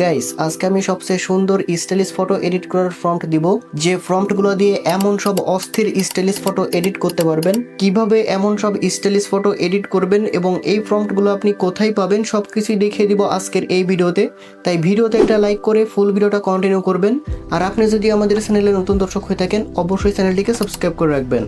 Guys আজকে আমি সবচেয়ে সুন্দর স্টাইলিশ ফটো এডিট করার ফ্রন্ট দিব। যে ফ্রন্টগুলো দিয়ে এমন সব অস্থির স্টাইলিশ ফটো এডিট করতে পারবেন, কীভাবে এমন সব স্টাইলিশ ফটো এডিট করবেন এবং এই ফ্রন্টগুলো আপনি কোথায় পাবেন, সবকিছুই দেখিয়ে দিব আজকের এই ভিডিওতে। তাই ভিডিওতে একটা লাইক করে ফুল ভিডিওটা কন্টিনিউ করবেন। আর আপনি যদি আমাদের চ্যানেলে নতুন দর্শক হয়ে থাকেন, অবশ্যই চ্যানেলটিকে সাবস্ক্রাইব করে রাখবেন।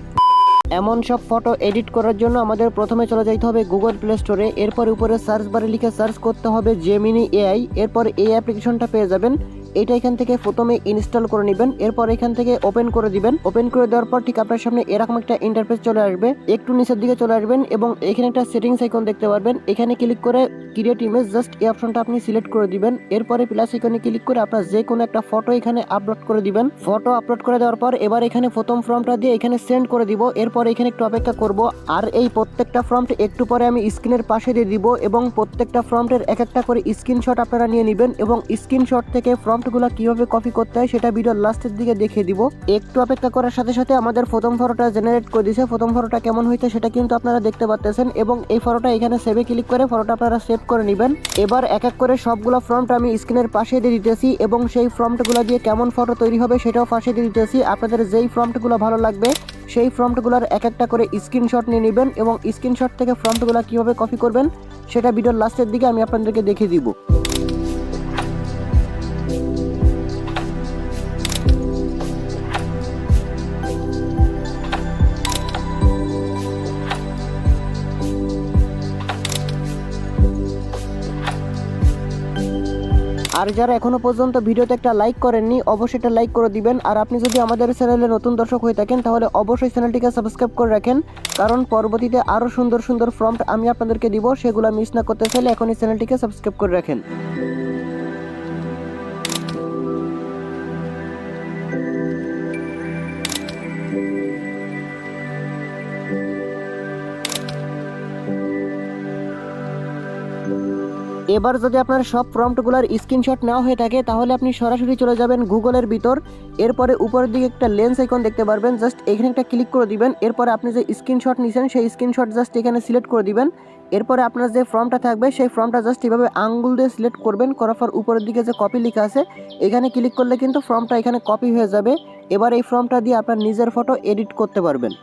এমন সব ফটো এডিট করার জন্য আমাদের প্রথমে চলে যাইতে হবে গুগল প্লে স্টোরে এরপর উপরে সার্চ বারে লিখে সার্চ করতে হবে জেমিনি এআই এরপর এই অ্যাপ্লিকেশনটা পেয়ে যাবেন। এটা এখান থেকে প্রথমে ইনস্টল করে নেবেন, এরপর এখান থেকে ওপেন করে দিবেন। ওপেন করে দেওয়ার পর ঠিক আপনার সামনে এরকম একটা ইন্টারফেস চলে আসবে। একটু নিচের দিকে চলে আসবেন এবং এখানে একটা সেটিংস আইকন দেখতে পারবেন। এখানে ক্লিক করে ক্রিয়েট ইমেজ জাস্ট এই অপশনটা আপনি সিলেক্ট করে দিবেন। এরপরে প্লাস আইকনে ক্লিক করে আপনার যে কোনো একটা ফটো এখানে আপলোড করে দিবেন। ফটো আপলোড করে দেওয়ার পর এবার এখানে প্রথম ফর্মটা দিয়ে এখানে সেন্ড করে দিব। এরপর এখানে একটু অপেক্ষা করব। আর এই প্রত্যেকটা ফর্মট একটু পরে আমি স্ক্রিনের পাশে দিয়ে দিব এবং প্রত্যেকটা ফর্মটের এক একটা করে স্ক্রিনশট আপনারা নিয়ে নেবেন এবং স্ক্রিনশট থেকে ফর্মটগুলো কীভাবে কপি করতে হয় সেটা ভিডিওর লাস্টের দিকে দেখিয়ে দিব। একটু অপেক্ষা করার সাথে সাথে আমাদের প্রথম ফটোটা জেনারেট করে দিয়েছে প্রথম ফটোটা কেমন হইতে সেটা কিন্তু আপনারা দেখতে পাচ্ছেন এবং এই ফটোটা এখানে সেভে ক্লিক করে ফটোটা আপনারা সেভ করে নেবেন। এবার এক এক করে সবগুলো ফর্মট আমি স্ক্রিনের পাশে দিয়ে দিতেছি এবং সেই ফর্মটগুলো দিয়ে কেমন ফটো তৈরি হবে সেটাও পাশে দিয়ে দিতেছি। আপনাদের যেই ফর্মটগুলো ভালো লাগবে সেই ফর্মটগুলোর এক একটা করে স্ক্রিনশট নিয়ে নেবেন এবং স্ক্রিনশট থেকে ফর্মটগুলো কীভাবে কপি করবেন সেটা ভিডিওর লাস্টের দিকে আমি আপনাদেরকে দেখিয়ে দিব। আর যারা এখনও পর্যন্ত ভিডিওতে একটা লাইক করেননি, অবশ্যই একটা লাইক করে দিবেন। আর আপনি যদি আমাদের চ্যানেলে নতুন দর্শক হয়ে থাকেন, তাহলে অবশ্যই চ্যানেলটিকে সাবস্ক্রাইব করে রাখেন। কারণ পরবর্তীতে আরও সুন্দর সুন্দর ফর্মট আমি আপনাদেরকে দিব, সেগুলো মিস না করতে চাইলে এখনই চ্যানেলটিকে সাবস্ক্রাইব করে রাখেন। এবার যদি আপনার সব প্রম্পটগুলোর স্ক্রিনশট নেওয়া হয়ে থাকে, তাহলে আপনি সরাসরি চলে যাবেন গুগলের ভিতর। এরপরে উপরের দিকে একটা লেন্স আইকন দেখতে পারবেন জাস্ট এখানে একটা ক্লিক করে দিবেন। এরপরে আপনি যে স্ক্রিনশট নিছেন, সেই স্ক্রিনশট জাস্ট এখানে সিলেক্ট করে দিবেন। এরপরে আপনার যে ফর্মটা থাকবে, সেই ফর্মটা জাস্ট এভাবে আঙ্গুল দিয়ে সিলেক্ট করবেন। করার পর উপরের দিকে যে কপি লেখা আছে, এখানে ক্লিক করলে কিন্তু ফর্মটা এখানে কপি হয়ে যাবে। এবার এই ফর্মটা দিয়ে আপনার নিজের ফটো এডিট করতে পারবেন।